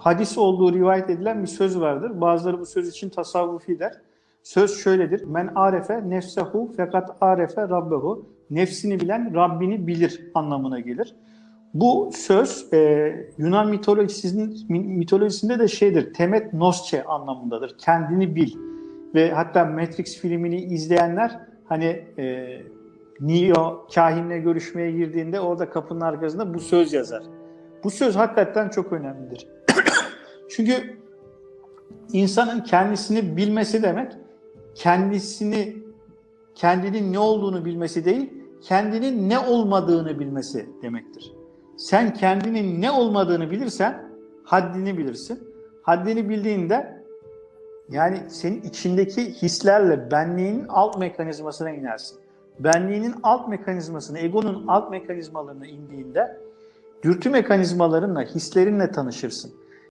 hadis olduğu rivayet edilen bir söz vardır. Bazıları bu söz için tasavvufi der. Söz şöyledir. Men arefe nefsehu fakat arefe rabbehu. Nefsini bilen Rabbini bilir anlamına gelir. Bu söz e, Yunan mitolojisinin mitolojisinde de şeydir. Temet nosce anlamındadır. Kendini bil. Ve hatta Matrix filmini izleyenler hani e, Neo kahinle görüşmeye girdiğinde orada kapının arkasında bu söz yazar. Bu söz hakikaten çok önemlidir. Çünkü insanın kendisini bilmesi demek kendisini kendinin ne olduğunu bilmesi değil, kendinin ne olmadığını bilmesi demektir. Sen kendinin ne olmadığını bilirsen haddini bilirsin. Haddini bildiğinde yani senin içindeki hislerle benliğin alt mekanizmasına inersin. Benliğinin alt mekanizmasına, egonun alt mekanizmalarına indiğinde dürtü mekanizmalarınla, hislerinle tanışırsın.